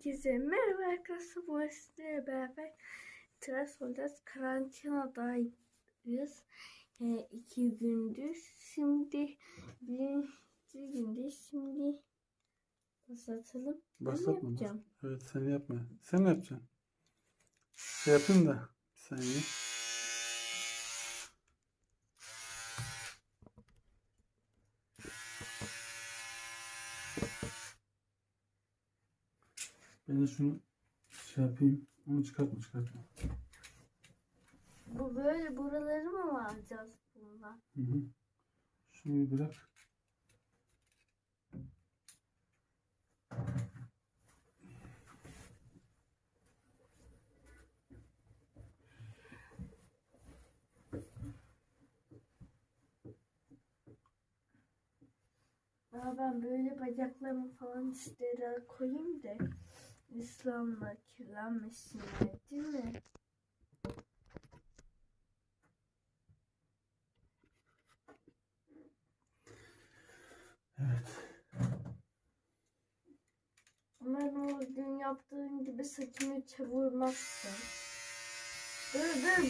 Herkese merhaba arkadaşlar. Bu sizlerle beraber tıraş olacağız. Karantinadayız. Ee, iki gündür. Şimdi birinci günde. Şimdi başlatalım. Ben Başlatma. yapacağım. Evet sen yapma. Sen ne yapacaksın? Şey yapayım da. Bir saniye. Ben de şunu şey yapayım. Onu çıkartma çıkartma. Bu böyle buraları mı varacağız bundan? Hı hı. Şunu bir bırak. Daha ben böyle bacaklarımı falan steril koyayım da İslam'la kirlenmesinler değil mi? Evet. Ben o dün yaptığın gibi saçımı çevirmezsin. Dur.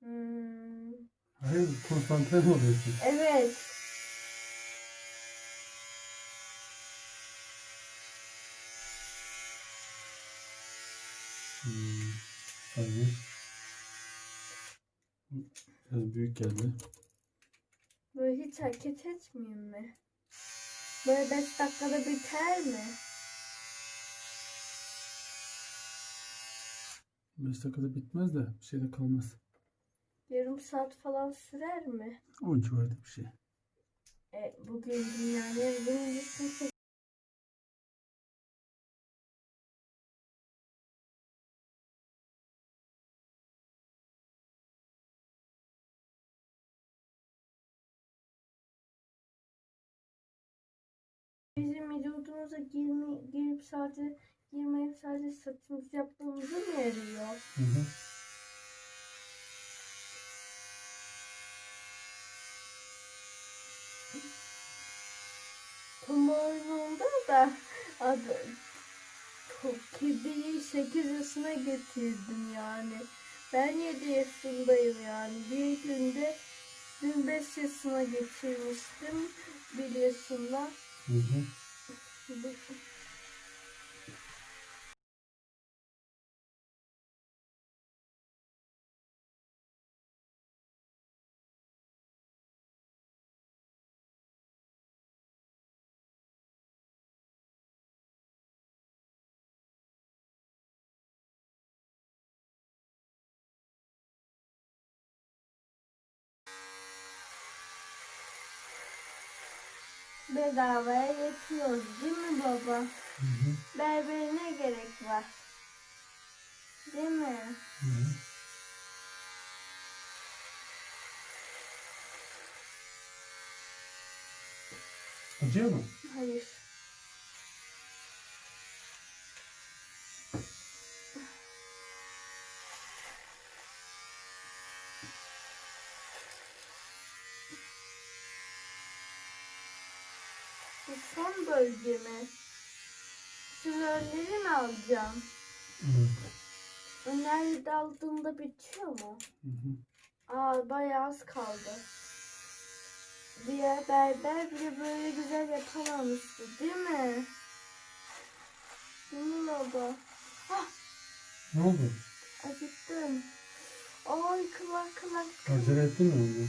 Hmm, Hayır konsantre mi oluyorsun? evet. Saniye. Biraz büyük geldi. Böyle hiç hareket etmeyeyim mi? Böyle 5 dakikada biter mi? 5 dakikada bitmez de bir şey de kalmaz. Yarım saat falan sürer mi? O civarda bir şey. E, bugün dünyanın en birincisi Bizim vücudumuza girme, girip sadece girmeyip sadece saçımızı yaptığımızı mı yarıyor? Hı hı. Oyununda da adı, kediyi 8 yaşına getirdim yani. Ben 7 yaşındayım yani. Bir günde dün 5 yaşına getirmiştim. Bir yaşında. Hı hı. Bedavaya yapıyoruz değil mi baba? Hı hı. Berbere ne gerek var? Değil mi? Hı hı. Acıyor mu? Hayır. Bu son bölge mi? Sürerleri mi alacağım? Evet. Öneri daldığımda bitiyor mu? Hı hı. Aa bayağı az kaldı. Diğer berber bile böyle güzel yapamamıştı değil mi? Mi baba? Ah Ne oldu? acıktım. Ay kıvar kıvar kıvar. Acele ettin mi onu?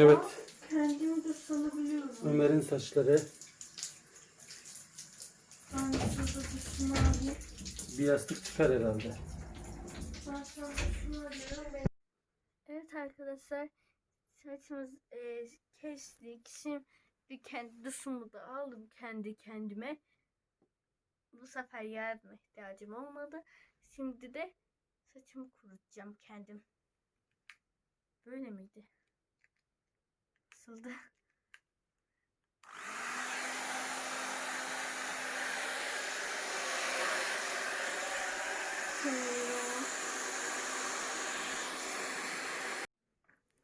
Evet, Kendimi de salabiliyorum. Ömer'in saçları. Ben şurada bir. Bir yastık çıkar herhalde. Evet arkadaşlar saçımız e, kestik. Şimdi kendi duşumu da aldım kendi kendime. Bu sefer yardıma ihtiyacım olmadı. Şimdi de saçımı kurutacağım kendim. Böyle miydi? Şöyle.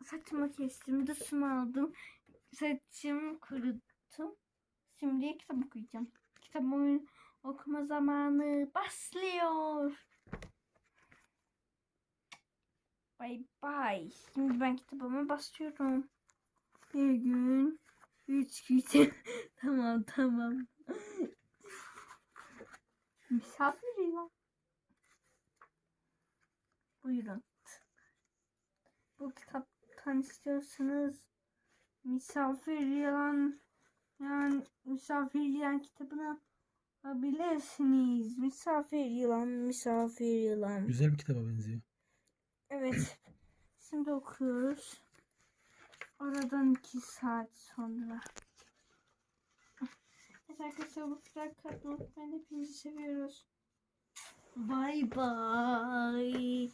Saçımı kestim, duşumu aldım. Saçımı kuruttum. Şimdi kitap okuyacağım. Kitap oyun okuma zamanı başlıyor. Bay bay. Şimdi ben kitabıma başlıyorum. Bir gün, üç gün. tamam tamam. Misafir ya. Buyurun. Bu kitaptan istiyorsanız misafir yılan yani misafir yılan kitabını alabilirsiniz. Misafir yılan, misafir yılan. Güzel bir kitaba benziyor. Evet. Şimdi okuyoruz. Oradan iki saat sonra. Evet arkadaşlar bu kadar katlı. Ben hepinizi seviyoruz. Bye bye.